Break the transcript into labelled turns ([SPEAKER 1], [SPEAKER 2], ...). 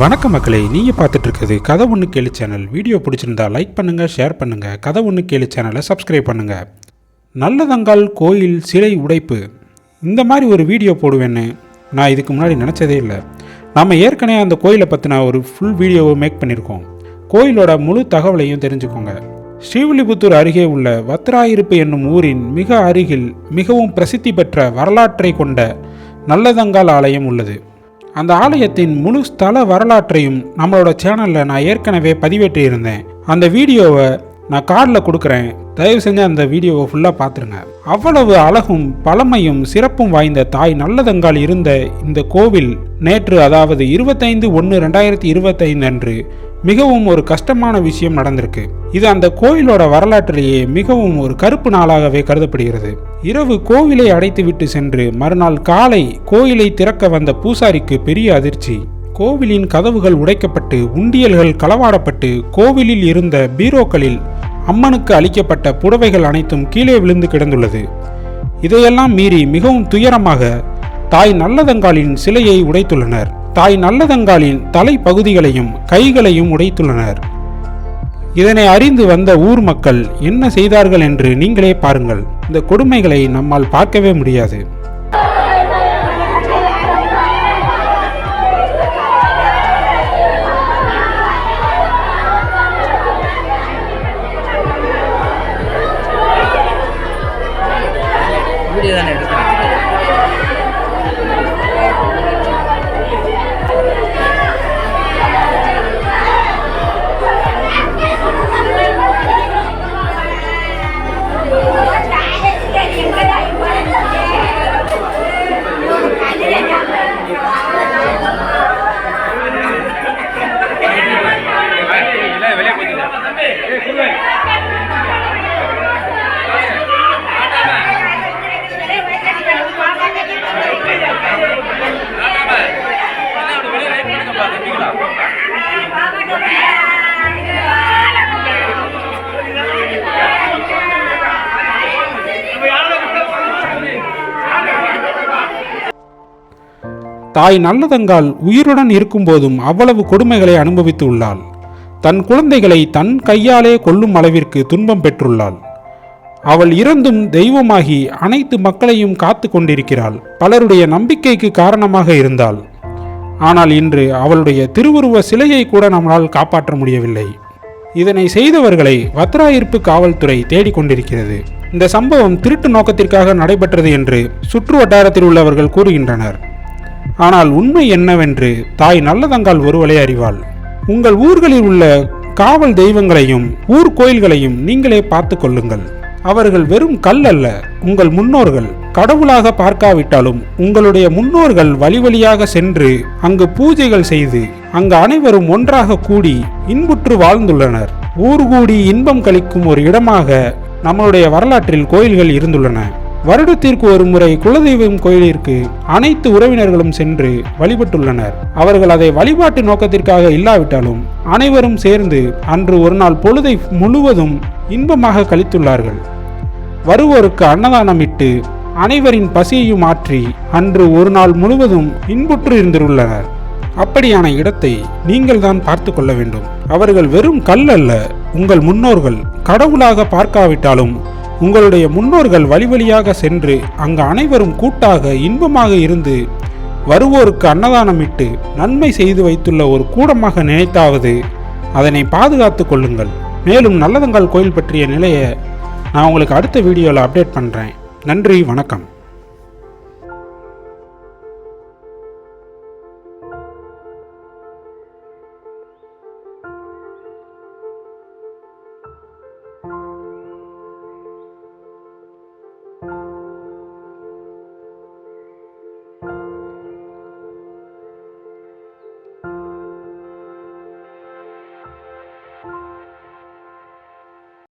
[SPEAKER 1] வணக்க மக்களே நீங்கள் பார்த்துட்டு இருக்கிறது கதை ஒன்று கேளு சேனல். வீடியோ பிடிச்சிருந்தா லைக் பண்ணுங்கள் ஷேர் பண்ணுங்கள் கதை ஒன்று கேளு சேனலை சப்ஸ்கிரைப் பண்ணுங்கள் நல்லதங்கால் கோயில் சிலை உடைப்பு. இந்த மாதிரி ஒரு வீடியோ போடுவேன்னு நான் இதுக்கு முன்னாடி நினச்சதே இல்லை. நம்ம ஏற்கனவே அந்த கோயிலை பற்றின ஒரு ஃபுல் வீடியோவை மேக் பண்ணியிருக்கோம். கோயிலோட முழு தகவலையும் தெரிஞ்சுக்கோங்க. ஸ்ரீவில்லிபுத்தூர் அருகே உள்ள வத்ராயிருப்பு என்னும் ஊரின் மிக அருகில் மிகவும் பிரசித்தி பெற்ற வரலாற்றை கொண்ட நல்லதங்கால் ஆலயம் உள்ளது. அந்த ஆலயத்தின் முழு ஸ்தல வரலாற்றையும் நம்மளோட சேனலில் நான் ஏற்கனவே பதிவேற்றியிருந்தேன். அந்த வீடியோவை நான் கார்டில் கொடுக்குறேன். தயவு செஞ்சு அந்த வீடியோவை ஃபுல்லாக பார்த்துருங்க அவ்வளவு அழகும் பழமையும் சிறப்பும் வாய்ந்த தாய் நல்லதங்கால் இருந்த இந்த கோவில் நேற்று அதாவது இருபத்தைந்து ஒன்று ரெண்டாயிரத்தி இருபத்தைந்து அன்று மிகவும் ஒரு கஷ்டமான விஷயம் நடந்திருக்கு. இது அந்த கோயிலோட வரலாற்றிலேயே மிகவும் ஒரு கருப்பு நாளாகவே கருதப்படுகிறது. இரவு கோவிலை அடைத்துவிட்டு சென்று மறுநாள் காலை கோயிலை திறக்க வந்த பூசாரிக்கு பெரிய அதிர்ச்சி. கோவிலின் கதவுகள் உடைக்கப்பட்டு உண்டியல்கள் களவாடப்பட்டு கோவிலில் இருந்த பீரோக்களில் அம்மனுக்கு அளிக்கப்பட்ட புடவைகள் அனைத்தும் கீழே விழுந்து கிடந்துள்ளது. இதையெல்லாம் மீறி மிகவும் துயரமாக தாய் நல்லதங்காலின் சிலையை உடைத்துள்ளனர். தாய் நல்லதங்காலின் தலை பகுதிகளையும் கைகளையும் உடைத்துள்ளனர். இதனை அறிந்து வந்த ஊர் மக்கள் என்ன செய்தார்கள் என்று நீங்களே பாருங்கள். இந்த கொடுமைகளை நம்மால் பார்க்கவே முடியாது. தாய் நல்லதங்கால் உயிருடன் இருக்கும்போதும் அவ்வளவு கொடுமைகளை அனுபவித்து உள்ளாள். தன் குழந்தைகளை தன் கையாலே கொல்லும் அளவிற்கு துன்பம் பெற்றுள்ளாள். அவள் இறந்தும் தெய்வமாகி அனைத்து மக்களையும் காத்து கொண்டிருக்கிறாள். பலருடைய நம்பிக்கைக்கு காரணமாக இருந்தாள். ஆனால் இன்று அவளுடைய திருவுருவ சிலையை கூட நம்மளால் காப்பாற்ற முடியவில்லை. இதனை செய்தவர்களை வத்ராயிருப்பு காவல்துறை தேடிக்கொண்டிருக்கிறது இந்த சம்பவம் திருட்டு நோக்கத்திற்காக நடைபெற்றது என்று சுற்று வட்டாரத்தில் உள்ளவர்கள் கூறுகின்றனர். ஆனால் உண்மை என்னவென்று தாய் நல்லதங்கால் ஒருவளே அறிவாள். உங்கள் ஊர்களில் உள்ள காவல் தெய்வங்களையும் ஊர் கோயில்களையும் நீங்களே பார்த்து கொள்ளுங்கள். அவர்கள் வெறும் கல் அல்ல உங்கள் முன்னோர்கள். கடவுளாக பார்க்காவிட்டாலும் உங்களுடைய முன்னோர்கள் வழி வழியாக சென்று அங்கு பூஜைகள் செய்து அங்கு அனைவரும் ஒன்றாக கூடி இன்புற்று வாழ்ந்துள்ளனர். ஊர் கூடி இன்பம் கழிக்கும் ஒரு இடமாக நம்மளுடைய வரலாற்றில் கோயில்கள் இருந்துள்ளன. வருடத்திற்கு ஒரு முறை குலதெய்வம் கோயிலிற்கு அனைத்து உறவினர்களும் சென்று வழிபட்டுள்ளனர். அவர்கள் அதை வழிபாட்டு நோக்கத்திற்காக இல்லாவிட்டாலும் அனைவரும் சேர்ந்து அன்று ஒரு நாள் பொழுதை முழுவதும் இன்பமாக கழித்துள்ளார்கள். வருவோருக்கு அன்னதானமிட்டு அனைவரின் பசியையும் மாற்றி அன்று ஒரு நாள் முழுவதும் இன்புற்று இருந்துள்ளனர் அப்படியான இடத்தை நீங்கள் தான் பார்த்து கொள்ள வேண்டும். அவர்கள் வெறும் கல் அல்ல உங்கள் முன்னோர்கள் கடவுளாக பார்க்காவிட்டாலும் உங்களுடைய முன்னோர்கள் வழி வழியாக சென்று அங்கு அனைவரும் கூட்டாக இன்பமாக இருந்து வருவோருக்கு அன்னதானமிட்டு நன்மை செய்து வைத்துள்ள ஒரு கூடமாக நினைத்தாவது. அதனை பாதுகாத்து கொள்ளுங்கள். மேலும் நல்லதங்கால் கோயில் பற்றிய நிலையை நான் உங்களுக்கு அடுத்த வீடியோவில் அப்டேட் பண்ணுறேன் நன்றி வணக்கம்.